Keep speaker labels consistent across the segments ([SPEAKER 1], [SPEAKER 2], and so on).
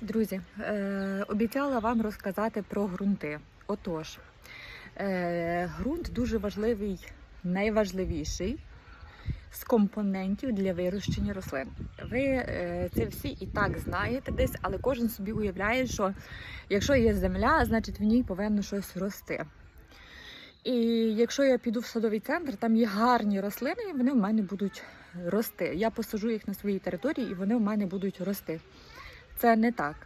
[SPEAKER 1] Друзі, е, обіцяла вам розказати про ґрунти. Отож, е, ґрунт дуже важливий, найважливіший з компонентів для вирощення рослин. Ви е, це всі і так знаєте десь, але кожен собі уявляє, що якщо є земля, значить в ній повинно щось рости. І якщо я піду в садовий центр, там є гарні рослини, і вони в мене будуть рости. Я посажу їх на своїй території, і вони в мене будуть рости. Це не так.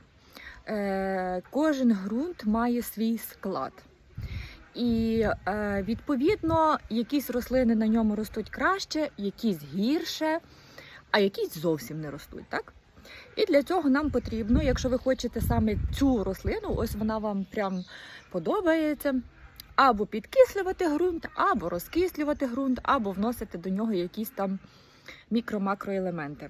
[SPEAKER 1] Е, кожен ґрунт має свій склад. І е, відповідно якісь рослини на ньому ростуть краще, якісь гірше, а якісь зовсім не ростуть. Так? І для цього нам потрібно, якщо ви хочете саме цю рослину, ось вона вам прям подобається. Або підкислювати ґрунт, або розкислювати ґрунт, або вносити до нього якісь там мікро-макроелементи.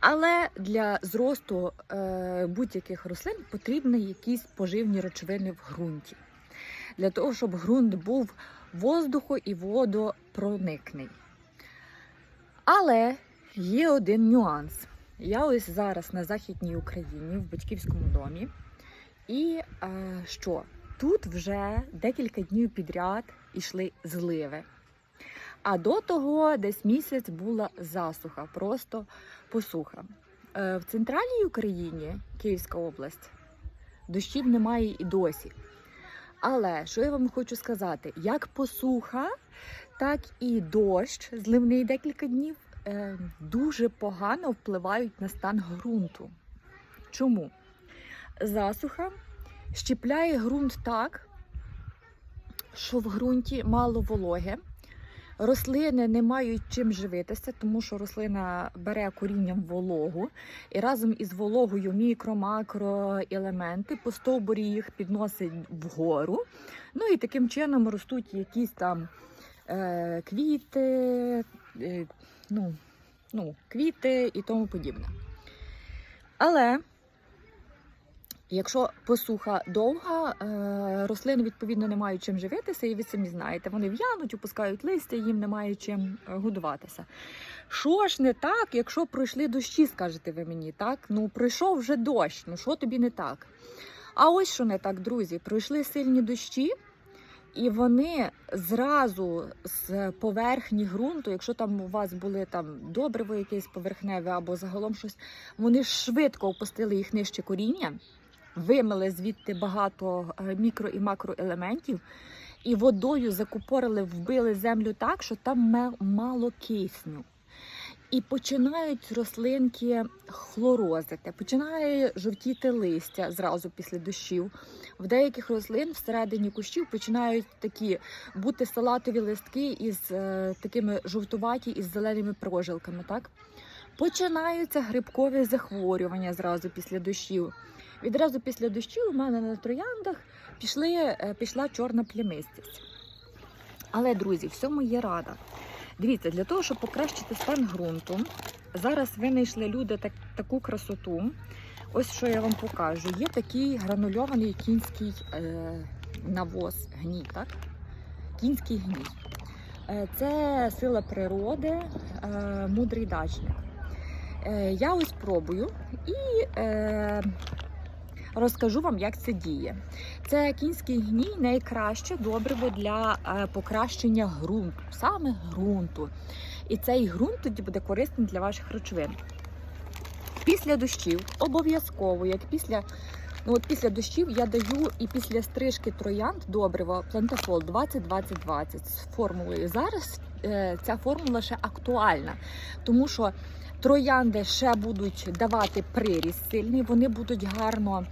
[SPEAKER 1] Але для зросту е, будь-яких рослин потрібні якісь поживні речовини в ґрунті. Для того, щоб ґрунт був воздуху і водопроникний. Але є один нюанс. Я ось зараз на Західній Україні, в батьківському домі. І е, що? Тут вже декілька днів підряд йшли зливи. А до того десь місяць була засуха, просто посуха. Е, В центральній Україні, Київська область, дощів немає і досі. Але що я вам хочу сказати: як посуха, так і дощ, зливний декілька днів, е, дуже погано впливають на стан ґрунту. Чому? Засуха щіпляє ґрунт так, що в ґрунті мало вологи. Рослини не мають чим живитися, тому що рослина бере корінням вологу і разом із вологою мікро-макроелементи по стовбурі їх підносить вгору. Ну і таким чином ростуть якісь там е, квіти, е, ну, ну, квіти і тому подібне. Але Якщо посуха довга, е, рослини відповідно не мають чим живитися, і ви самі знаєте, вони в'януть, опускають листя, їм немає чим е, годуватися. Що ж не так, якщо пройшли дощі, скажете ви мені, так? Ну пройшов вже дощ, ну що тобі не так? А ось що не так, друзі, пройшли сильні дощі, і вони зразу з поверхні ґрунту, якщо там у вас були там добриво якесь поверхневе або загалом щось, вони швидко опустили їх нижче коріння вимили звідти багато е, мікро і макроелементів, і водою закупорили, вбили землю так, що там мало кисню. І починають рослинки хлорозити, починає жовтіти листя зразу після дощів. В деяких рослин всередині кущів починають такі бути салатові листки із е, такими жовтуваті із зеленими прожилками. Так починаються грибкові захворювання зразу після дощів. Відразу після дощів у мене на трояндах пішли, е, пішла чорна плямистість. Але, друзі, всьому є рада. Дивіться, для того, щоб покращити стан ґрунту, зараз винайшли люди так, таку красоту. Ось що я вам покажу. Є такий гранульований кінський е, навоз, гній, так? Кінський гній. Е, це сила природи, е, мудрий дачник. Е, я ось пробую і е, розкажу вам, як це діє. Це кінський гній найкраще добриво для е, покращення ґрунту, саме ґрунту. І цей ґрунт тоді буде корисним для ваших речовин. Після дощів обов'язково, як після ну от після дощів я даю і після стрижки троянд добриво плантафол 20-20-20 з формулою. Зараз е, ця формула ще актуальна, тому що троянди ще будуть давати приріст сильний, вони будуть гарно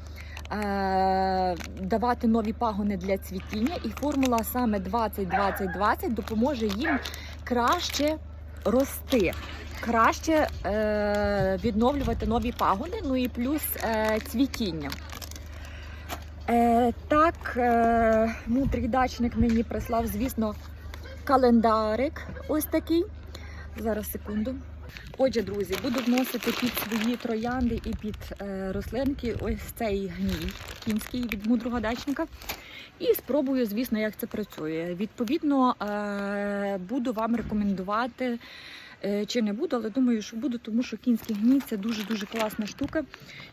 [SPEAKER 1] е, давати нові пагони для цвітіння, і формула саме 20-20-20 допоможе їм краще рости, краще е, відновлювати нові пагони, ну і плюс е, цвітіння. Е, так, е, мудрий дачник мені прислав, звісно, календарик ось такий. Зараз секунду. Отже, друзі, буду вносити під свої троянди і під е, рослинки ось цей гній кінський від мудрого дачника. І спробую, звісно, як це працює. Відповідно, е, буду вам рекомендувати е, чи не буду, але думаю, що буду, тому що кінський гній це дуже-дуже класна штука.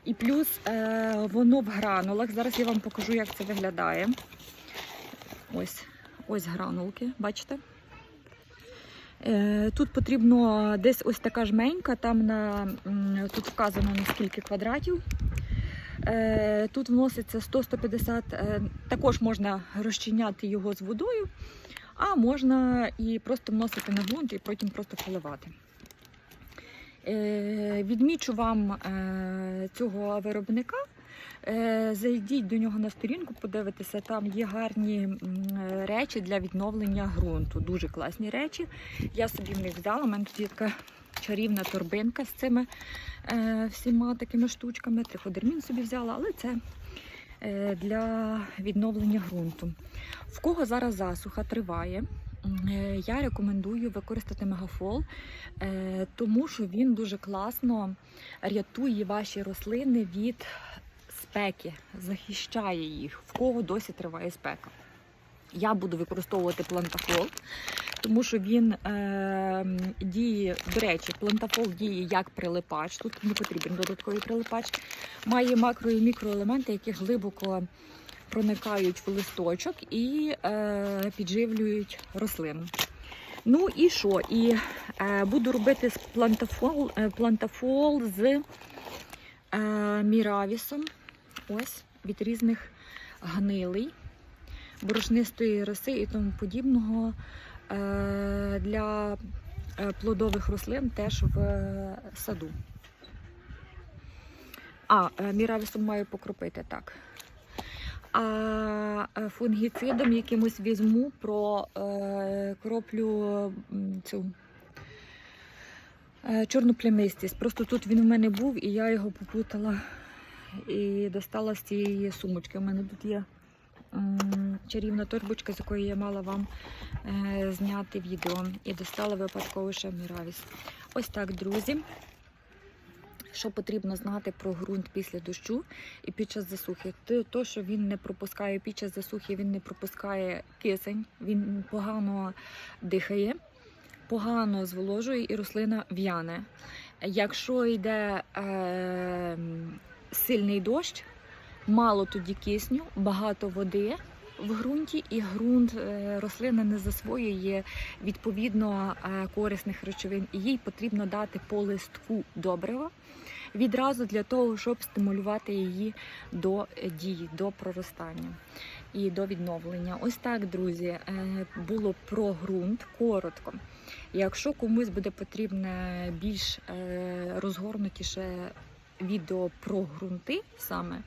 [SPEAKER 1] І плюс е, воно в гранулах. Зараз я вам покажу, як це виглядає. Ось, ось гранулки, бачите? Е, Тут потрібно десь ось така жменька, там на, тут вказано на скільки квадратів. Е, Тут вноситься 100-150, е, також можна розчиняти його з водою, а можна і просто вносити на ґрунт і потім просто поливати. Відмічу вам цього виробника. Е, Зайдіть до нього на сторінку, подивитися, там є гарні речі для відновлення ґрунту. Дуже класні речі. Я собі в них взяла. У мене тут є така чарівна торбинка з цими е, всіма такими штучками. Триходермін собі взяла, але це е, для відновлення ґрунту. В кого зараз засуха триває, я рекомендую використати мегафол, тому що він дуже класно рятує ваші рослини від спеки, захищає їх, в кого досі триває спека. Я буду використовувати плантафол, тому що він е, діє, до речі, плантафол діє як прилипач. Тут не потрібен додатковий прилипач. Має макро і мікроелементи, які глибоко проникають в листочок і е, підживлюють рослину. Ну і що? І е, буду робити плантафол, е, плантафол з е, міравісом. Ось від різних гнилий, борошнистої роси і тому подібного е, для е, плодових рослин теж в е, саду. А, міравісом маю покропити так. А фунгіцидом якимось візьму про кроплю цю чорну плямистість. Просто тут він в мене був і я його попутала і достала з цієї сумочки. У мене тут є чарівна торбочка, з якої я мала вам е, зняти відео. І достала випадково ще міравіс. Ось так, друзі. Що потрібно знати про ґрунт після дощу і під час засухи? То, що він не пропускає під час засухи, він не пропускає кисень, він погано дихає, погано зволожує і рослина в'яне. Якщо йде е, сильний дощ, мало тоді кисню, багато води в ґрунті, і ґрунт е, рослина не засвоює відповідно е, корисних речовин, і їй потрібно дати по листку добрива відразу для того, щоб стимулювати її до дії, до проростання і до відновлення. Ось так, друзі, е, було про ґрунт коротко. Якщо комусь буде потрібне більш розгорнутіше відео про ґрунти саме.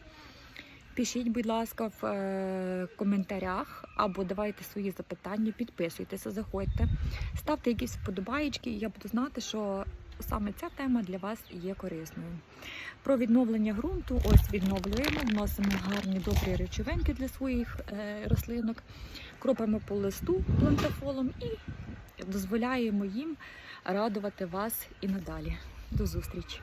[SPEAKER 1] Пишіть, будь ласка, в е, коментарях або давайте свої запитання, підписуйтеся, заходьте, ставте якісь вподобаєчки, і я буду знати, що саме ця тема для вас є корисною. Про відновлення ґрунту, ось відновлюємо, вносимо гарні добрі речовинки для своїх е, рослинок, кропимо по листу плантафолом і дозволяємо їм радувати вас і надалі. До зустрічі!